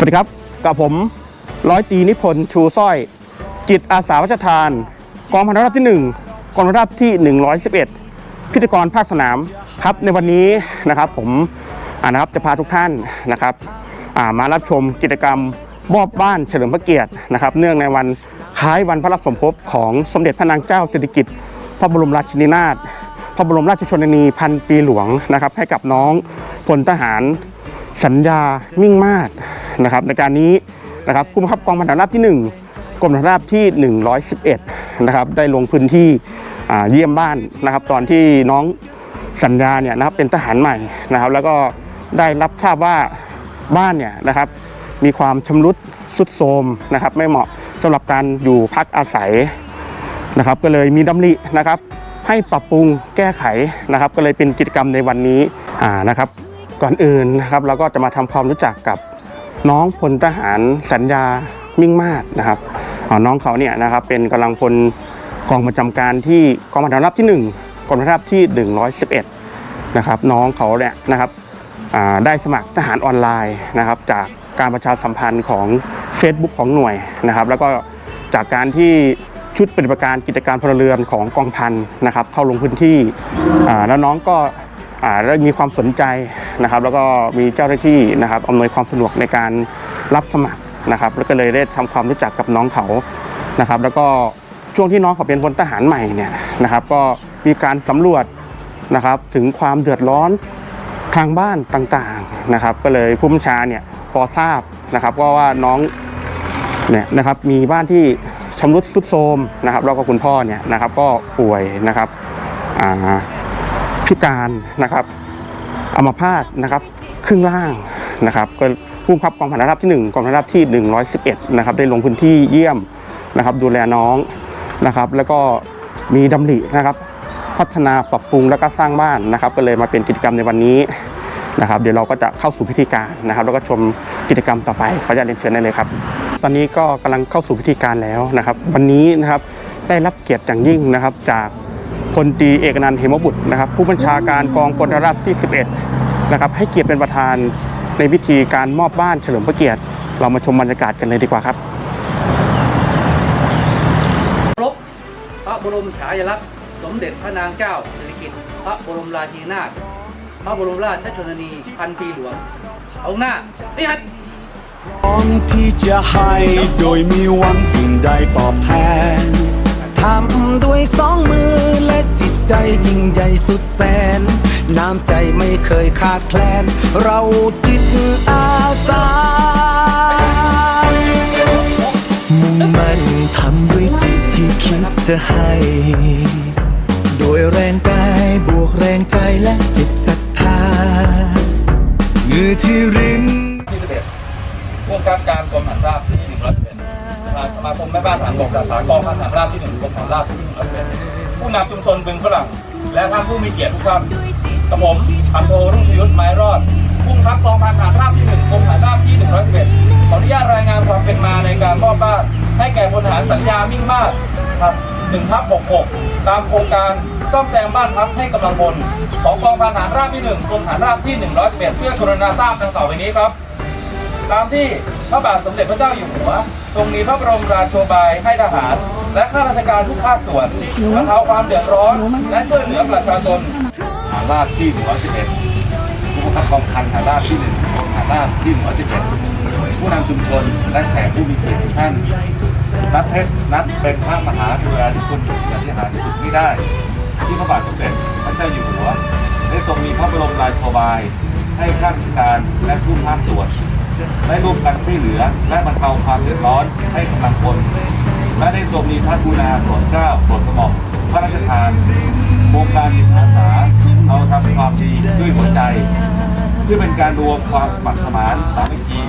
สวัสดีครับ กับผมร้อยตีนิพนธ์ชูสร้อย จิตอาสาวัชทาน กองพันราบที่ 1 กองพันราบที่ 111 พิธีกรภาคสนามครับในวันนี้นะครับผมนะครับจะพาทุกท่านนะครับมารับชมกิจกรรมมอบบ้านเฉลิมพระเกียรตินะครับ เนื่องในวันคล้ายวันพระรับสมภพของสมเด็จพระนางเจ้าสิริกิติ์พระบรมราชินีนาถพระบรมราชชนนีพันปีหลวงนะครับ ให้กับน้องพลทหารสัญญามิ่งมาศ นะครับในการนี้นะครับผู้บังคับกองพันฐาราบที่ 1กรมฐานราบที่ 111นะครับได้ลงพื้นที่เยี่ยมบ้านนะครับ ตอนที่น้องสัญญาเนี่ยนะครับเป็นทหารใหม่นะครับ แล้วก็ได้รับทราบว่าบ้านเนี่ยนะครับ มีความชำรุดสุดโทรมนะครับ ไม่เหมาะสำหรับการอยู่พักอาศัยนะครับ ก็เลยมีดำรินะครับ ให้ปรับปรุงแก้ไขนะครับ ก็เลยเป็นกิจกรรมในวันนี้อ่านะครับ ก่อนอื่นนะครับเราก็จะมาทำความรู้จักกับ น้องพลทหารสัญญามิ่งมาศนะครับน้องเขาเนี่ยนะครับเป็นกำลังพลกองประจำการที่กองพันฐานราบที่ 1กองพันฐานราบที่ 111นะครับน้องเขาเนี่ยนะครับได้สมัครทหารออนไลน์นะครับจากการประชาสัมพันธ์ของ Facebook ของหน่วยนะครับ แล้วก็จากการที่ชุดปฏิบัติการกิจการพลเรือนของกองพันนะครับเข้าลงพื้นที่แล้วน้องก็ ได้มีความสนใจนะครับ แล้วก็มีเจ้าหน้าที่นะครับอำนวยความสะดวกในการรับสมัครนะครับ แล้วก็เลยได้ทำความรู้จักกับน้องเขานะครับ แล้วก็ช่วงที่น้องเขาเป็นพลทหารใหม่เนี่ยนะครับ ก็มีการสำรวจนะครับถึงความเดือดร้อนทางบ้านต่างๆนะครับ ก็เลยผู้บัญชาเนี่ยพอทราบนะครับว่าว่าน้องเนี่ยนะครับมีบ้านที่ชำรุดทรุดโทรมนะครับแล้วก็คุณพ่อเนี่ยนะครับ ก็ป่วยนะครับอ่า พิการนะครับอัมพาตนะครับครึ่งล่างนะครับก็ผู้บังคับกองพันราบที่ 1กองพันราบที่ 111นะครับได้ลงพื้นที่เยี่ยมนะครับ ดูแลน้องนะครับ แล้วก็มีดำรินะครับ พัฒนาปรับปรุงแล้วก็สร้างบ้านนะครับ ก็เลยมาเป็นกิจกรรมในวันนี้นะครับ เดี๋ยวเราก็จะเข้าสู่พิธีการนะครับ แล้วก็ชมกิจกรรมต่อไปขออนุญาตเรียนเชิญได้เลยครับ ตอนนี้ก็กำลังเข้าสู่พิธีการแล้วนะครับ วันนี้นะครับได้รับเกียรติอย่างยิ่งนะครับจาก ลตรีเอกนันท์เหมบุตรนะครับ ผู้บัญชาการกองพลราบที่ 11 นะครับ ให้เกียรติเป็นประธานในพิธีการมอบบ้านเฉลิมพระเกียรติ เรามาชมบรรยากาศกันเลยดีกว่าครับรบพระบรมฉายาลักษณ์สมเด็จพระนางเจ้าสิริกิติ์พระบรมราชินีนาถพระบรมราชชนนีพันปีหลวงเอาหน้าพิหัดพร้อมที่จะให้โดยมีหวังสิ่งใดตอบแทน ทำด้วยสองมือและจิตใจยิ่งใหญ่สุดแสน น้ำใจไม่เคยขาดแคลน เราจิตอาสา มุ่งมั่นทำด้วยจิตที่คิดจะให้ โดยแรงกายบวกแรงใจและจิตศรัทธาเงื่อที่รินที่11ผู้กำกับการกรมฐานราบ มาคมแม่บ้านฐานบกสาขากองพันฐานราบที่1กรมฐานราบที่111ผู้นำชุมชนบึงฝรั่งและท่านผู้มีเกียรติทุกท่านกระผมพันโทรุ่งชยุทธไม้รอดผู้บังคับกองพันฐานราบที่1กรมฐานราบที่111ขออนุญาตรายงานความเป็นมาในการมอบบ้านให้แก่พลทหารสัญญามิ่งมาศครับ1ทับ66ตามโครงการซ่อมแซมบ้านพักให้กำลังพลของกองพันฐานราบที่1กรมฐานราบที่111เอ็ดเพื่อกรุณาทราบดังต่อไปนี้ครับ ตามที่พระบาทสมเด็จพระเจ้าอยู่หัว ทรงมีพระบรมราโชบายให้ทหาร และข้าราชการทุกภาคส่วนบรรเทาความเดือดร้อน และช่วยเหลือประชาชนฐานราบที่ 111ผู้บังคับกองพันฐานราบที่1กองฐานราบที่ 111 ผู้นำชุมชนและแขกผู้มีเกียรติท่าน นับเพชรนับเป็นพระมหากรุณาธิคุณอย่างที่หาที่สุดไม่ได้ ที่พระบาทสมเด็จพระเจ้าอยู่หัวได้ทรงมีพระบรมราโชบายให้ข้าราชการและผู้ภาคส่วน ได้ร่วมกันช่วยเหลือ และบรรเทาความเดือดร้อนให้กำลังพลและได้ทรงมีพระกรุณาโปรดเกล้าโปรดกระหม่อมพระราชทานโครงการจิตอาสาเราทำความดีด้วยหัวใจ เพื่อเป็นการรวมความสมัครสมานสามัคคี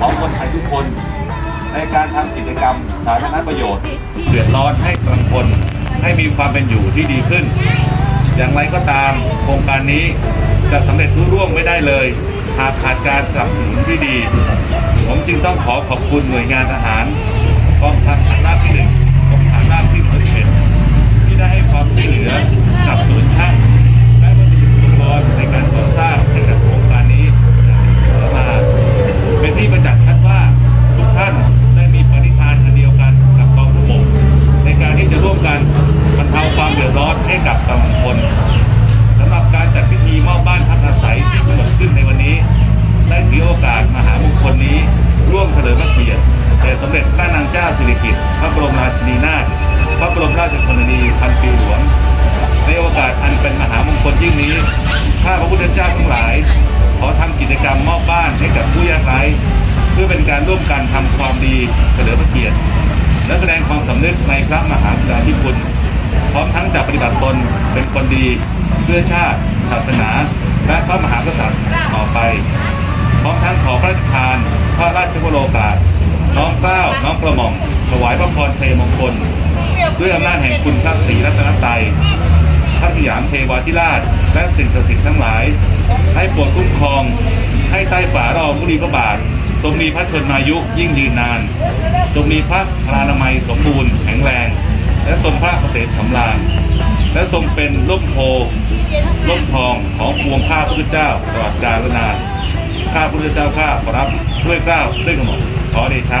ของคนไทยทุกคน ในการทำกิจกรรมสาธารณประโยชน์ เดือดร้อนให้กำลังพลให้มีความเป็นอยู่ที่ดีขึ้น อย่างไรก็ตามโครงการนี้จะสำเร็จรุ่ร่วงไม่ได้เลย หากขาดการสนับสนุนที่ดี ผมจึงต้องขอขอบคุณหน่วยงานทหารกองทัพฐานราบที่หนึ่งกองฐานราบที่หนึ่งเอ็ดที่ได้ให้ความช่วยเหลือสนับสนุนช่างและวัสดุอุปกรณ์ในการก่อสร้างในการโครงการนี้มาเป็นที่ประจักษ์ชัดว่าทุกท่านได้มีปณิธานอันเดียวกันกับกองทัพบกในการที่จะร่วมกันบรรเทาความเดือดร้อนให้กับประชาชน อบบ้านพักอาศัยที่กำหนดขึ้นในวันนี้ ได้ถือโอกาสมหามงคลนี้ ร่วมเฉลิมพระเกียรติแด่สมเด็จพระนางเจ้าสิริกิติ์พระบรมราชินีนาถพระบรมราชชนนีพันปีหลวงในโอกาสอันเป็นมหามงคลยิ่งนี้ ข้าพระพุทธเจ้าทั้งหลาย ขอทำกิจกรรมมอบบ้านให้กับผู้ยากไร้ เพื่อเป็นการร่วมกันทำความดีเฉลิมพระเกียรติ และแสดงความสำานึกในพระมหากราธิคุณ พร้อมทั้งจะปฏิบัติตนเป็นคนดี เพื่อชาติ ศาสนา และพระมหากษัตริย์ต่อไป พร้อมทั้งขอพระราชทาน พระราชวโรกาส น้อมเกล้า น้อมกระหม่อม ถวายพระพรชัยมงคล ด้วยอำนาจแห่งคุณพระศรีรัตนตรัยพระสยามเทวาธิราช และสิ่งศักดิ์สิทธิ์ทั้งหลาย ให้โปรดคุ้มครอง ให้ใต้ฝ่ารองมุนีพระบาททรงมีพระชนมายุยิ่งยืนนาน จงมีพระพลานามัยสมบูรณ์แข็งแรง และทรงพระเกษมสำราญและทรงเป็นร่มโพร่มทองของปวงข้าพระพุทธเจ้าตลอดกาลนานข้าพระพุทธเจ้าข้าขอรับด้วยเกล้าด้วยกระหม่อมขอเดชะ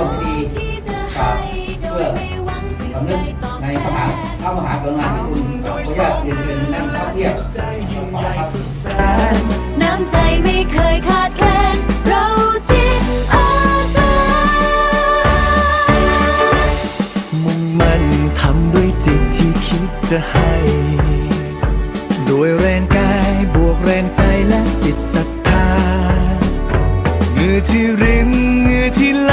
ร่วมพิธีกราบเพื่อสำนึกในพระมหาพระมหากรุณาธิคุณขออนุญาตเรียนเชิญนั่งเข้าเทียบขอบครับน้ำใจไม่เคยขาดแคลนเราจิตอาสามุ่งมั่นทำด้วยจิตที่คิดจะให้โดยแรงกายบวกแรงใจและจิตศรัทธาเหงื่อที่รินเหงื่อที่ไหล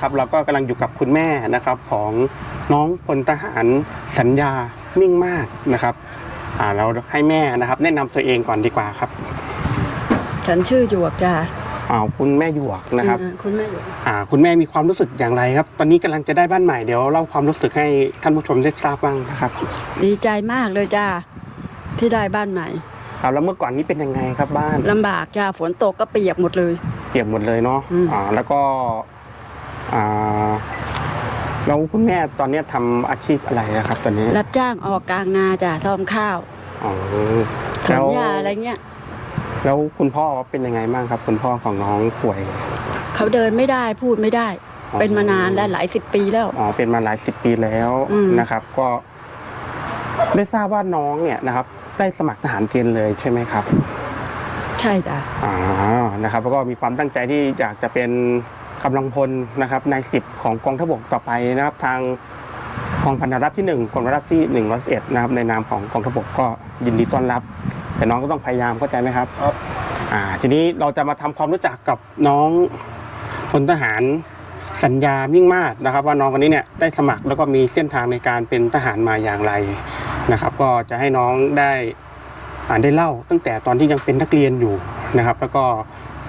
นี้นะครับเราก็กำลังอยู่กับคุณแม่นะครับของน้องพลทหารสัญญามิ่งมากนะครับอ่าเราให้แม่นะครับ แนะนำตัวเองก่อนดีกว่าครับฉันชื่อหยวกจ้าอ่าคุณแม่หยวกนะครับอ่าคุณแม่หยวกอ่าคุณแม่มีความรู้สึกอย่างไรครับ ตอนนี้กำลังจะได้บ้านใหม่เดี๋ยวเล่าความรู้สึกให้ท่านผู้ชมได้ทราบบ้างนะครับดีใจมากเลยจ้าที่ได้บ้านใหม่เอาแล้วเมื่อก่อนนี้เป็นยังไงครับบ้านลำบากจ้าฝนตกก็เปียกหมดเลย เปียกหมดเลยเนาะอืม อ่าแล้วก็ อ่าแล้วคุณแม่ตอนเนี้ยทำอาชีพอะไรนะครับ ตอนนี้ รับจ้างออกกลางนาจ้าทอมข้าวอ๋อถอนหญ้าอะไรเงี้ย แล้วคุณพ่อเป็นยังไงบ้างครับ คุณพ่อของน้องป่วย เขาเดินไม่ได้พูดไม่ได้อ๋อเป็นมานานแล้วหลายสิบปีแล้ว อ๋อ เป็นมาหลายสิบปีแล้วอืมนะครับ ก็ ได้ทราบว่าน้องเนี่ยนะครับ ได้สมัครทหารเกณฑ์เลยใช่ไหมครับ ใช่จ้ะอ๋อนะครับ แล้วก็มีความตั้งใจที่อยากจะเป็น กำลังพลนะครับในสิบของกองทัพบกต่อไปนะครับ ทางกองพันธรับที่หนึ่งกองทัพรับที่หนึ่งร้อยเอ็ดนะครับในนามของกองทัพบกก็ยินดีต้อนรับ แต่น้องก็ต้องพยายามเข้าใจไหมครับครับอ่าทีนี้เราจะมาทำความรู้จักกับน้องพลทหารสัญญามิ่งมาศนะครับ ว่าน้องคนนี้เนี่ยได้สมัครแล้วก็มีเส้นทางในการเป็นทหารมาอย่างไรนะครับ ก็จะให้น้องได้อ่านได้เล่าตั้งแต่ตอนที่ยังเป็นนักเรียนอยู่นะครับ แล้วก็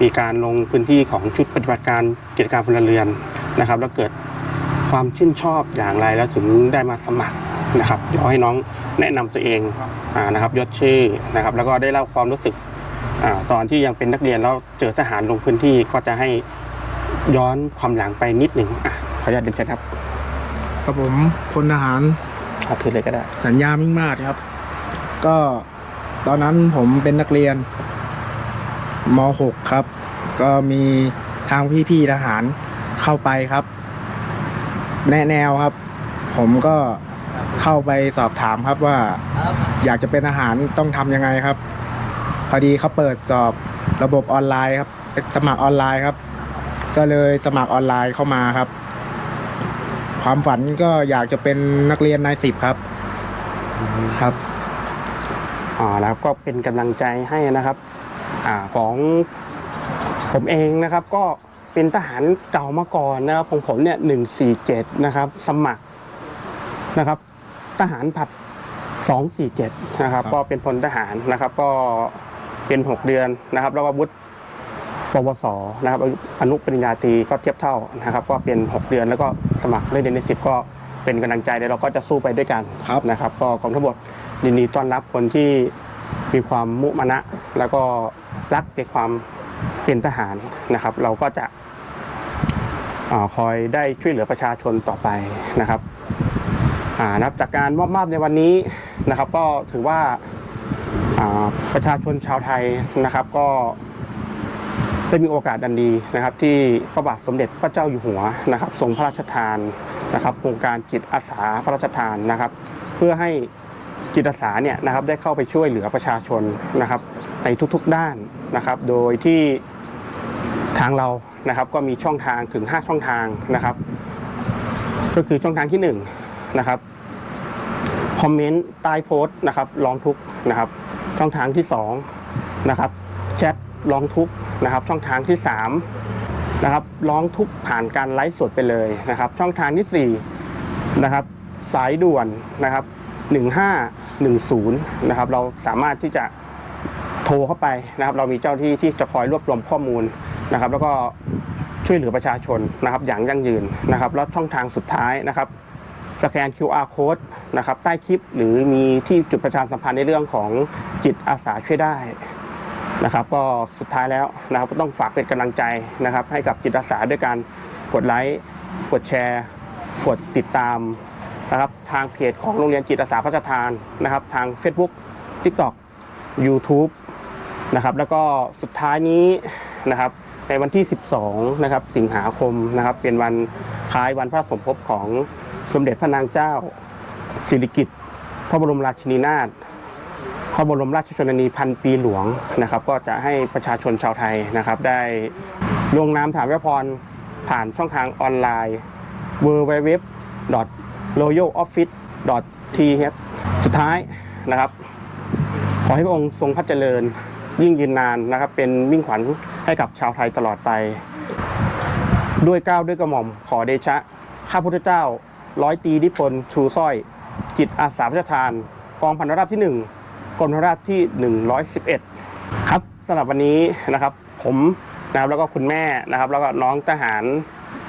มีการลงพื้นที่ของชุดปฏิบัติการกิจการพลเรือนนะครับ แล้วเกิดความชื่นชอบอย่างไรแล้วถึงได้มาสมัครนะครับเดี๋ยวให้น้องแนะนำตัวเองอ่านะครับยศชื่อนะครับ แล้วก็ได้เล่าความรู้สึกอ่าตอนที่ยังเป็นนักเรียนแล้วเจอทหารลงพื้นที่ก็จะให้ย้อนความหลังไปนิดหนึ่งอะขออนุญาตเดินเชิญครับกับผมพลทหารเอาถือเลยก็ได้ สัญญามิ่งมาศครับ ก็ตอนนั้นผมเป็นนักเรียน ม .6 ครับ ก็มีทางพี่ๆทหารเข้าไปครับ แนะแนวครับ ผมก็เข้าไปสอบถามครับว่า อยากจะเป็นอาหารต้องทำยังไงครับ พอดีเขาเปิดสอบระบบออนไลน์ครับ สมัครออนไลน์ครับ ก็เลยสมัครออนไลน์เข้ามาครับ ความฝันก็อยากจะเป็นนักเรียนนายสิบครับ ครับอ่าแล้วก็เป็นกำลังใจให้นะครับ อ่าของผมเองนะครับก็เป็นทหารเก่ามาก่อนนะครับของผมเนี่ยหนึ่งสี่เจ็ดนะครับ สมัครนะครับ ทหารผัดสองสี่เจ็ดนะครับครับก็เป็นพลทหารนะครับ ก็เป็นหกเดือนนะครับ แล้วก็วุฒิปวสนะครับอนุปริญญาตรีก็เทียบเท่านะครับ ก็เป็นหกเดือนแล้วก็สมัครเล่นเดือนในสิบก็เป็นกำลังใจเดี๋ยวเราก็จะสู้ไปด้วยกันครับนะครับ ก็กองทัพบกยินดีต้อนรับคนที่ มีความมุมานะ แล้วก็รักในความเป็นทหารนะครับ เราก็จะอคอยได้ช่วยเหลือประชาชนต่อไปนะครับนับจากการมอบมอบในวันนี้นะครับ ก็ถือว่าประชาชนชาวไทยนะครับก็ได้มีโอกาสดันดีนะครับ ที่พระบาทสมเด็จพระเจ้าอยู่หัวนะครับทรงพระราชทานนะครับโครงการจิตอาสาพระราชทานนะครับ เพื่อให้ จิตอาสาเนี่ยนะครับได้เข้าไปช่วยเหลือประชาชนนะครับ ในทุกๆด้านนะครับ โดยที่ทางเรานะครับก็มีช่องทางถึง 5 ช่องทางนะครับ ก็คือช่องทางที่1นงนะครับคอมเมนต์ใต้โพสต์นะครับร้องทุกนะครับ ช่องทางที่2นะครับแชทร้องทุกนะครับ ช่องทางที่3นะครับร้องทุกผ่านการไลฟ์สดไปเลยนะครับ ช่องทางที่4นะครับสายด่วนนะครับ 1510 นะครับ เราสามารถที่จะโทรเข้าไปนะครับ เรามีเจ้าที่ที่จะคอยรวบรวมข้อมูลนะครับ แล้วก็ช่วยเหลือประชาชนนะครับ อย่างยั่งยืนนะครับ แล้วช่องทางสุดท้ายนะครับสแกน QR code นะครับใต้คลิปหรือมีที่จุดประชาสัมพันธ์ในเรื่องของจิตอาสาช่วยได้นะครับ ก็สุดท้ายแล้วนะครับต้องฝากเป็นกำลังใจนะครับ ให้กับจิตอาสาด้วยการกดไลค์ กดแชร์ กดติดตาม นะครับทางเพจของโรงเรียนจิตอาสาพระราชทานนะครับ ทาง Facebook TikTok YouTube นะครับแล้วก็สุดท้ายนี้นะครับในวันที่ 12 นะครับ สิงหาคมนะครับ เป็นวันคล้ายวันพระสมภพของสมเด็จพระนางเจ้า สิริกิติ์พระบรมราชินีนาถพระบรมราชชนนีพันปีหลวงนะครับ ก็จะให้ประชาชนชาวไทยนะครับ ได้ลงนามถามพระพรผ่านช่องทางออนไลน์ w w w r o y a l o f f i c e t h สุดท้ายนะครับ ขอให้พระองค์ทรงพระเจริญยิ่งยืนนานนะครับ เป็นมิ่งขวัญให้กับชาวไทยตลอดไป ด้วยก้าวด้วยกระหม่อมขอเดชะ ข้าพุทธเจ้า ร้อยตีนิพนธ์ชูสร้อย จิตอาสาพระชทาน กองพันราบที่ 1กรมพันราบที่ 111 ครับสำหรับวันนี้นะครับ ผมนะครับแล้วก็คุณแม่นะครับ แล้วก็น้องทหาร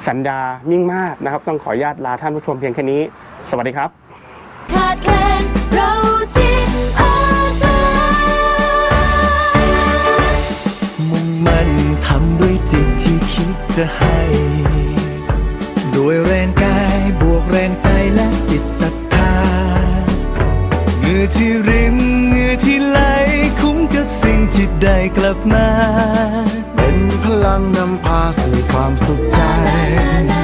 สัญญามิ่งมาศนะครับ ต้องขออนุญาตลาท่านผู้ชมเพียงแค่นี้ สวัสดีครับ ขาดแคลนเราจิตอาสา มุ่งมั่นทำด้วยจิตที่คิดจะให้ ด้วยแรงกายบวกแรงใจและจิตศรัทธาเหงื่อที่ริมเหงื่อที่ไหล คุ้มกับสิ่งที่ได้กลับมา พลังนำพาสู่ความสุขใจ